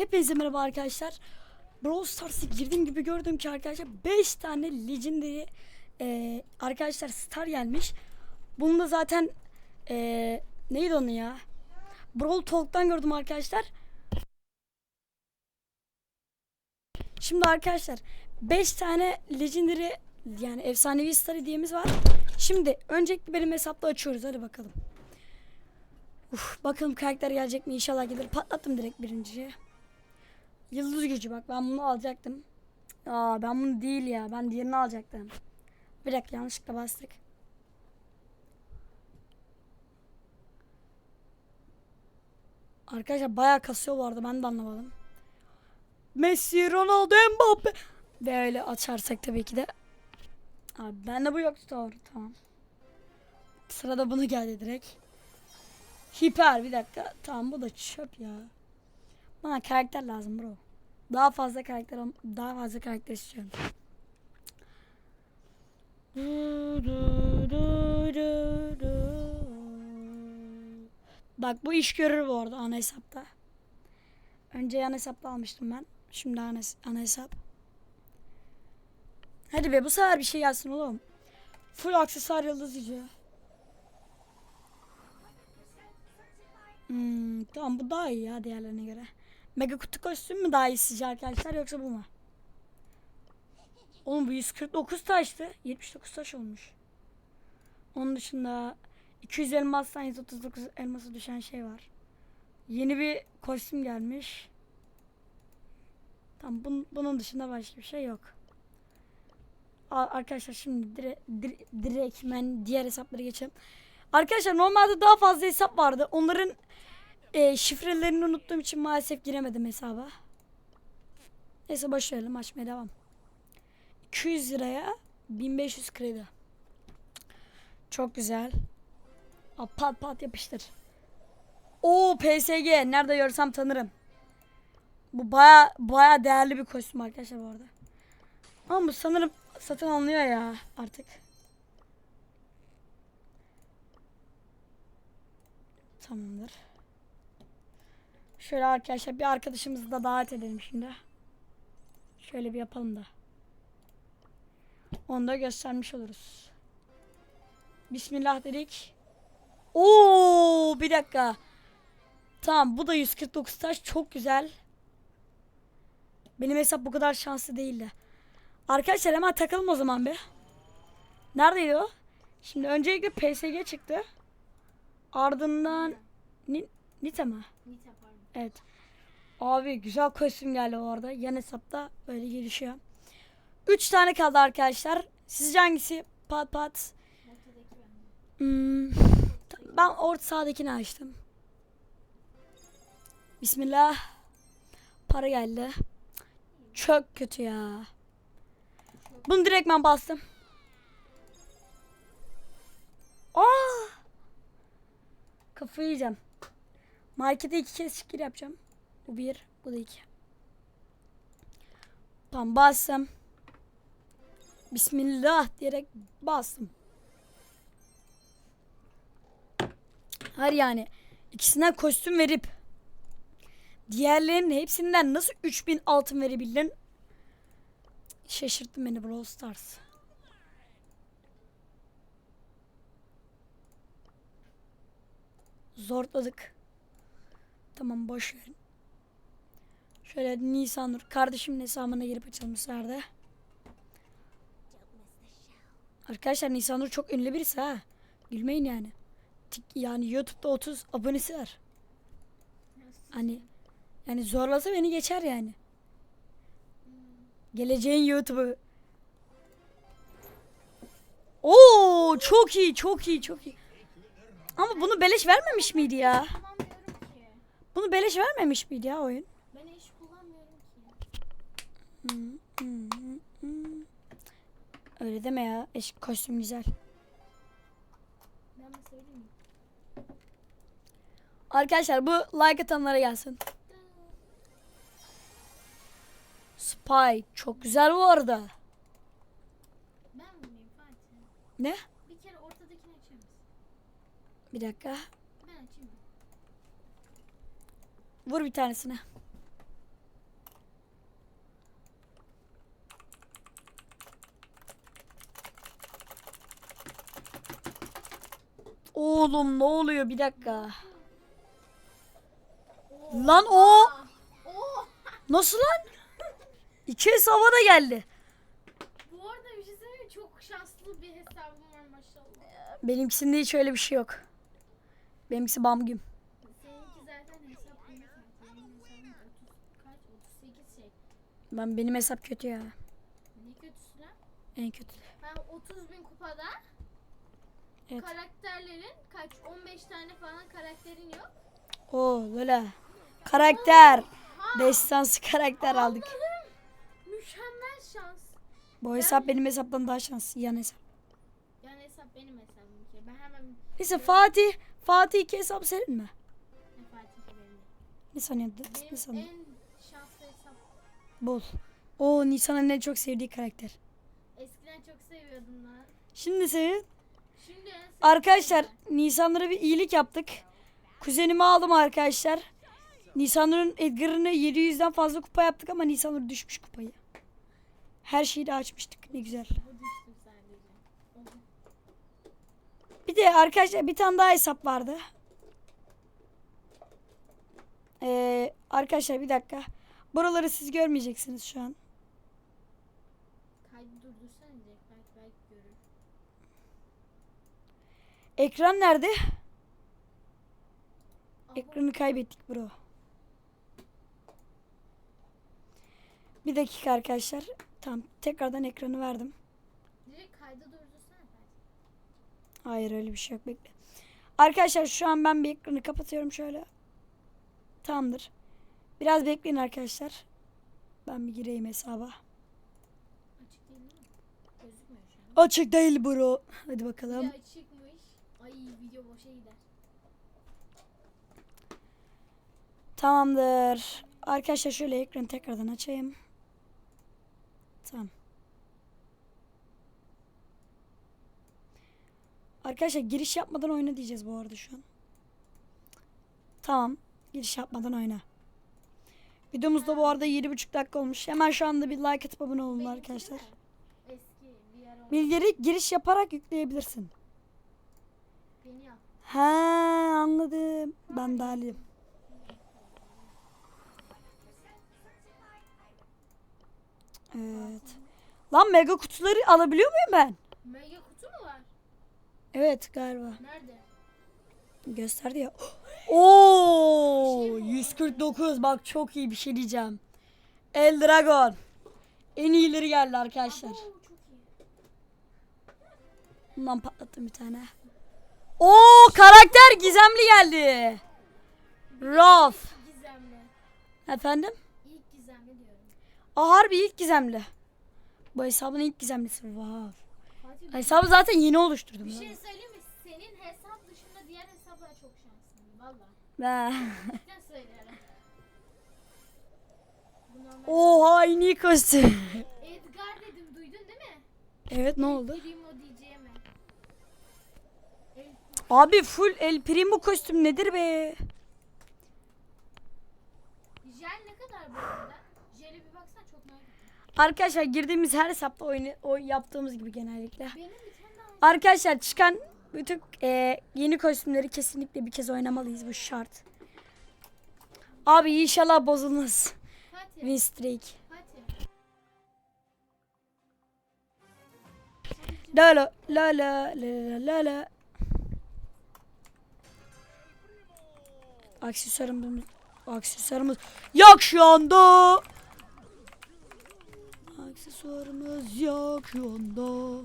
Hepinize merhaba arkadaşlar. Brawl Stars'a girdiğim gibi gördüm ki arkadaşlar 5 tane Legendary e, arkadaşlar star gelmiş. Bunu da zaten e, neydi onu ya? Brawl Talk'tan gördüm arkadaşlar. Şimdi arkadaşlar 5 tane Legendary yani efsanevi star hediyemiz var. Şimdi öncelikle benim hesapta açıyoruz hadi bakalım. Uf, bakalım karakter gelecek mi inşallah gelir. Patlattım direkt birinciye. Yıldız gücü bak ben bunu alacaktım. Aa ben bunu değil ya ben diğerini alacaktım. Bir dakika yanlışlıkla bastık. Arkadaşlar bayağı kasıyor bu arada ben de anlamadım. Messi, Ronaldo, Mbappe. Ve öyle açarsak tabii ki de. Abi bende bu yoktu doğru tamam. Sırada bunu geldi direkt. Hiper bir dakika. Tamam bu da çöp ya. Bana karakter lazım bro. Daha fazla karakter daha fazla karakter istiyorum. Du, du, du, du, du. Bak bu iş görür bu arada ana hesapta. Önce yan hesapta almıştım ben. Şimdi ana, ana hesap. Hadi be bu sefer bir şey gelsin oğlum. Full aksesuar yıldız gücü. Hmm, tamam bu daha iyi ya diğerlerine göre. Mega kutu kostüm mü daha iyi sizce arkadaşlar yoksa bu mu? Oğlum bu 149 taştı. 79 taş olmuş. Onun dışında 200 elmastan 139 elması düşen şey var. Yeni bir kostüm gelmiş. Tamam bun, bunun dışında başka bir şey yok. Aa, arkadaşlar şimdi dire, dire, direkt ben diğer hesaplara geçelim. Arkadaşlar normalde daha fazla hesap vardı. Onların e, şifrelerini unuttuğum için maalesef giremedim hesaba. Neyse başlayalım açmaya devam. 200 liraya 1500 kredi. Çok güzel. Aa, pat pat yapıştır. Oo PSG nerede görsem tanırım. Bu baya baya değerli bir kostüm arkadaşlar bu arada. Ama bu sanırım satın alınıyor ya artık. Tamamdır. Şöyle arkadaşlar bir arkadaşımızı da davet edelim şimdi. Şöyle bir yapalım da. Onu da göstermiş oluruz. Bismillah dedik. Oo bir dakika. Tamam bu da 149 taş çok güzel. Benim hesap bu kadar şanslı değildi. Arkadaşlar hemen takalım o zaman bir. Neredeydi o? Şimdi öncelikle PSG çıktı. Ardından Ni Nita mı? Nita. Evet. Abi güzel kostüm geldi o arada. Yan hesapta böyle gelişiyor. 3 tane kaldı arkadaşlar. Sizce hangisi? Pat pat. Hmm, ben orta sağdakini açtım. Bismillah. Para geldi. Çok kötü ya. Bunu direkt ben bastım. Aa! Kafayı yiyeceğim. Markete iki kez şikir yapacağım. Bu bir, bu da iki. Tamam bastım. Bismillah diyerek bastım. Hayır yani ikisinden kostüm verip diğerlerinin hepsinden nasıl 3000 altın verebildin? Şaşırttın beni Brawl Stars. Zorladık. Tamam boş verin. Şöyle Nisanur kardeşimin hesabına girip açalım bu sefer de. Arkadaşlar Nisanur çok ünlü birisi ha. Gülmeyin yani. Tik- Yani YouTube'da 30 abonesi var. Hani yani zorlasa beni geçer yani. Geleceğin YouTube'u. Oo çok iyi çok iyi çok iyi. Ama bunu beleş vermemiş miydi ya? Bunu beleş vermemiş miydi ya oyun? Ben hiç kullanmıyorum ki. Öyle deme ya. Eşik kostüm güzel. Ben de söyleyeyim mi? Arkadaşlar bu like atanlara gelsin. Spy çok güzel bu arada. Ben vurayım Fatih. Ne? Bir kere ortadakini açar mısın? Bir dakika. Ben açayım? Vur bir tanesine. Oğlum ne oluyor bir dakika. Lan o. Nasıl lan? İki hesaba da geldi. Bu arada bir şey? Çok şanslı bir hesabım var maşallah. Benimkisinde hiç öyle bir şey yok. Benimkisi bam bamgüm. Ben benim hesap kötü ya. Ne kötüsü lan? En kötü. Ben 30 bin kupada Evet. karakterlerin kaç 15 tane falan karakterin yok. Oo böyle. Karakter. Destansı karakter aldık. Allah'ım, Mükemmel şans. Bu hesap benim hesaptan daha şanslı. Yan hesap. Yani hesap benim hesabım ki. Ben hemen Neyse Fatih. Fatih iki hesap senin mi? ne Fatih benim. Ne sanıyordun? Ne Benim sanıyordun? en şanslı hesap. Bol. Oo Nisan'ın en çok sevdiği karakter. Eskiden çok seviyordum lan. Şimdi sevin. Şimdi Arkadaşlar. Nisanlara bir iyilik yaptık. Kuzenimi aldım arkadaşlar. Nisanların Edgar'ını 700'den fazla kupa yaptık ama Nisanlar düşmüş kupayı. Her şeyi de açmıştık. Ne güzel. Bir de arkadaşlar bir tane daha hesap vardı. Ee, arkadaşlar bir dakika. Buraları siz görmeyeceksiniz şu an. Kaydı durdursana direkt belki belki görür. Ekran nerede? Ekranı kaybettik bro. Bir dakika arkadaşlar. Tamam tekrardan ekranı verdim. direkt kaydı durdursana. Hayır öyle bir şey yok bekle. Arkadaşlar şu an ben bir ekranı kapatıyorum şöyle. Tamamdır. Biraz bekleyin arkadaşlar. Ben bir gireyim hesaba. Açık değil mi? Gözükmüyor şu an. Açık değil bro. Hadi bakalım. açıkmış. Ay video boşa gider. Tamamdır. Arkadaşlar şöyle ekranı tekrardan açayım. Tamam. Arkadaşlar giriş yapmadan oyna diyeceğiz bu arada şu an. Tamam. Giriş yapmadan oyna. Videomuz da bu arada 7,5 dakika olmuş. Hemen şu anda bir like atıp abone olun arkadaşlar. Bilgileri giriş yaparak yükleyebilirsin. He anladım. Ben de alayım. Evet. Lan mega kutuları alabiliyor muyum ben? Mega kutu mu var? Evet galiba. Nerede? Gösterdi ya. Oo 149 bak çok iyi bir şey diyeceğim. El Dragon. En iyileri geldi arkadaşlar. Bundan patlattım bir tane. Oo karakter gizemli geldi. Raf. Efendim? İlk gizemli diyorum. Aa harbi ilk gizemli. Bu hesabın ilk gizemlisi. Wow. Hesabı zaten yeni oluşturdum. bir şey söyleyeyim mi? Senin hesap dışında diğer hesaplar çok şanslıyım. Valla. Ben- Cidden söylüyorum. Bu normal. Oha kostüm. Edgar dedim duydun değil mi? evet ne oldu? Primo diyeceğime. El Abi full El Primo kostüm nedir be? Jel ne kadar bu arada? Jel'e bir baksana çok merak. Arkadaşlar girdiğimiz her hesapta oyunu o yaptığımız gibi genellikle. Benim bir tane daha Arkadaşlar çıkan bütün e, yeni kostümleri kesinlikle bir kez oynamalıyız bu şart. Abi inşallah bozulmaz. Win streak. La la la la la la la. Aksesuarımız aksesuarımız yok şu anda. Aksesuarımız yok şu anda.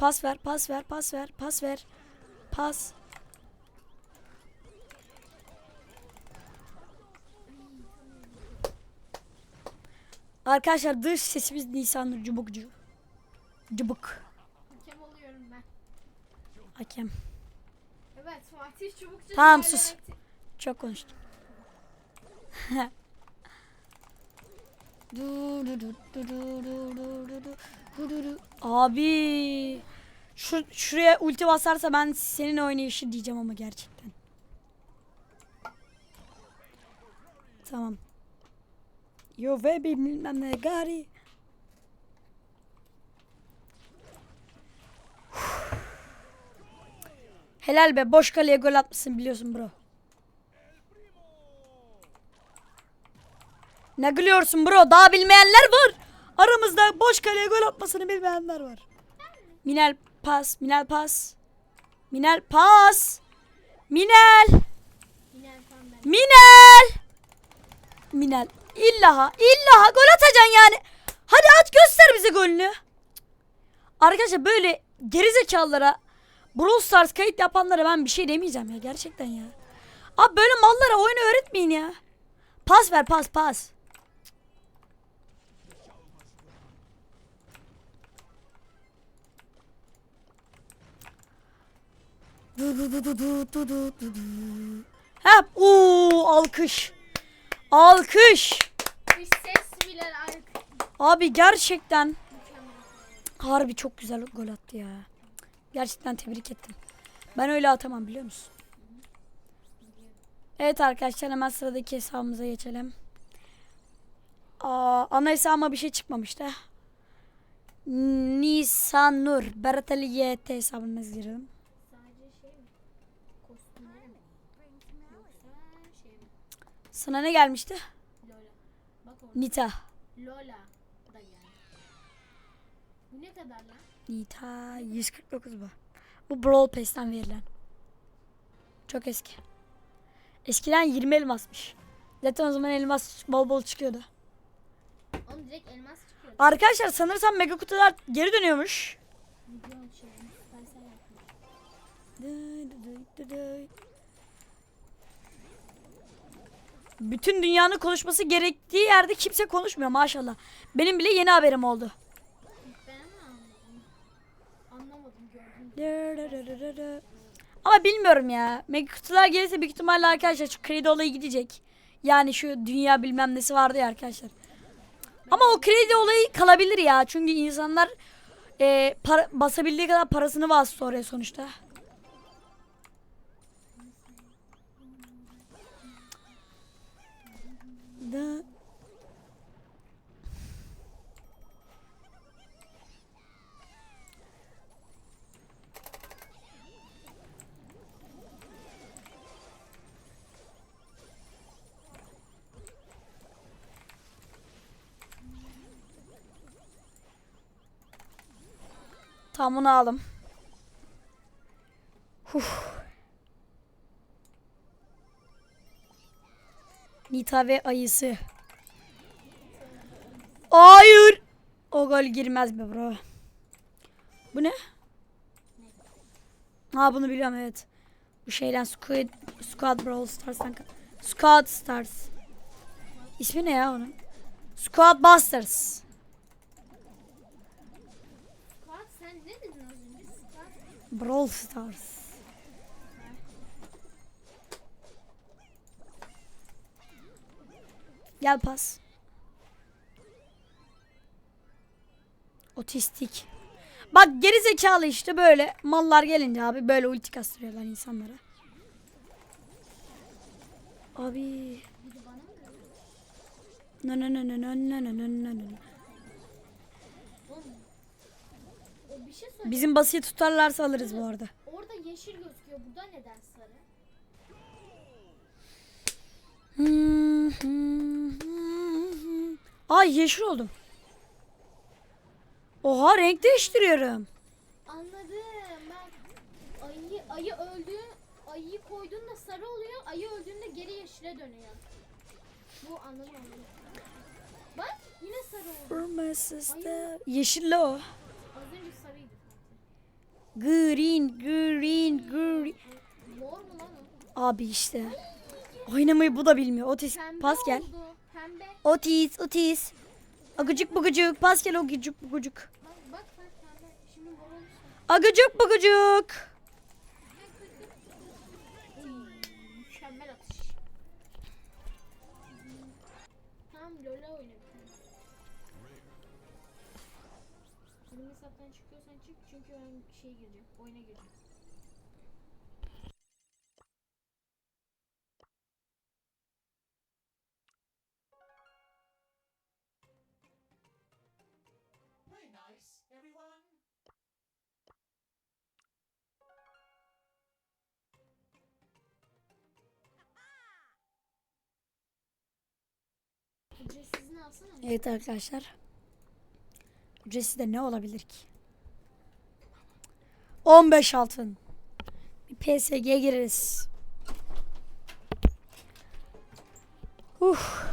Pas ver, pas ver, pas ver, pas ver. Pas. Arkadaşlar dış sesimiz Nisan cubukcu. Cubuk. Hakem oluyorum ben. Hakem. Evet Fatih Çubukçu. Tamam, sus. Çok konuştum. Du, du, du, du, du, du, du, du. Abi şu şuraya ulti basarsa ben senin oynayışı diyeceğim ama gerçekten. Tamam. Yo ve bilmem ne gari. Helal be boş kaleye gol atmışsın biliyorsun bro. Ne gülüyorsun bro? Daha bilmeyenler var. Aramızda boş kaleye gol atmasını bilmeyenler var. Minel pas, Minel pas. Minel pas. Minel. Minel. Minel. İllaha, illaha gol atacaksın yani. Hadi at göster bize golünü. Arkadaşlar böyle gerizekalılara Brawl Stars kayıt yapanlara ben bir şey demeyeceğim ya gerçekten ya. Abi böyle mallara oyunu öğretmeyin ya. Pas ver pas pas. Hep uuu alkış. Alkış. Bir ses bile. Abi gerçekten harbi çok güzel gol attı ya. Gerçekten tebrik ettim. Ben öyle atamam biliyor musun? Evet arkadaşlar hemen sıradaki hesabımıza geçelim. Aa, ana hesabıma bir şey çıkmamıştı. Nisanur Berateli YT hesabına girelim. Sana ne gelmişti? Lola. Bak orada. Nita. Lola da geldi. Bu ne kadar lan? Nita 149 bu. Bu Brawl Pass'ten verilen. Çok eski. Eskiden 20 elmasmış. Zaten o zaman elmas bol bol çıkıyordu. Oğlum direkt elmas çıkıyor. Arkadaşlar sanırsam mega kutular geri dönüyormuş. Video şey. Süpersel yapmış. Bütün dünyanın konuşması gerektiği yerde kimse konuşmuyor maşallah. Benim bile yeni haberim oldu. Ben mi anladım? Anlamadım gördüm. Ama bilmiyorum ya. Mega kutular gelirse büyük ihtimalle arkadaşlar şu kredi olayı gidecek. Yani şu dünya bilmem nesi vardı ya arkadaşlar. Ama o kredi olayı kalabilir ya. Çünkü insanlar e, para, basabildiği kadar parasını bastı oraya sonuçta. Da. Tamam bunu aldım. Huh. Nita ve ayısı. Hayır. O gol girmez be bro. Bu ne? Ha bunu biliyorum evet. Bu şeyden Squid, Squad Brawl Stars'tan. Squad Stars. İsmi ne ya onun? Squad Busters. Brawl Stars. Gel pas. Otistik. Bak geri zekalı işte böyle mallar gelince abi böyle ulti kastırıyorlar insanlara. Abi. No no no no no no no no no. Bizim basıyı tutarlarsa alırız bu arada. Orada yeşil gözüküyor. Burada neden sarı? Ay yeşil oldum. Oha renk değiştiriyorum. Anladım. Ben ayı ayı öldü. Ayıyı koyduğunda sarı oluyor. Ayı öldüğünde geri yeşile dönüyor. Bu anladım anladım. Bak yine sarı oldu. Yeşilli o. Az önce sarıydı. Green, green, green. Mor mu lan o? Abi işte. Oynamayı bu da bilmiyor. Otis Pembe pas gel. oldu. Pembe. Otis, Otis. Agıcık bugucuk. Pas gel agıcık bugucuk. Bak bak bak pembe. Şimdi mor olursa. Agıcık mükemmel atış. Tamam hesaptan çıkıyorsan çık çünkü ben şey gireceğim. Oyuna gireceğim. Ücretsizini alsana. Evet arkadaşlar. Ücretsiz de ne olabilir ki? 15 altın. Bir PSG gireriz. Uf.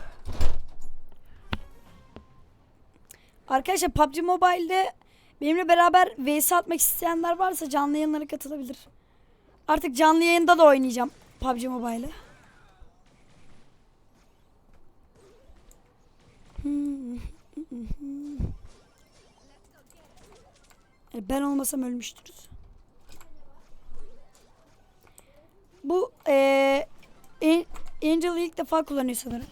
Arkadaşlar PUBG Mobile'de benimle beraber vs atmak isteyenler varsa canlı yayınlara katılabilir. Artık canlı yayında da oynayacağım PUBG Mobile'ı. Yani ben olmasam ölmüştürüz. Bu eee An- Angel'ı ilk defa kullanıyor sanırım.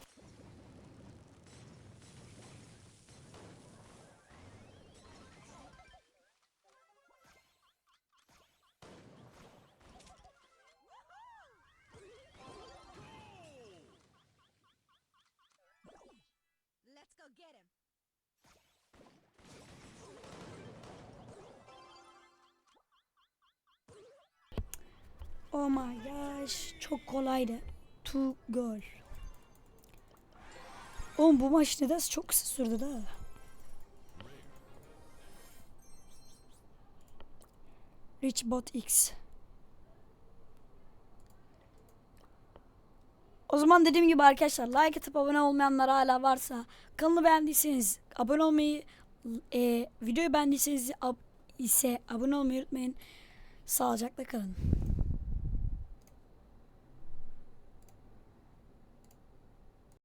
My gosh. Çok kolaydı. Two goal. Oğlum bu maç nedense çok kısa sürdü da. Rich Bot X. O zaman dediğim gibi arkadaşlar like atıp abone olmayanlar hala varsa kanalı beğendiyseniz abone olmayı e, videoyu beğendiyseniz ab- ise abone olmayı unutmayın. Sağlıcakla kalın.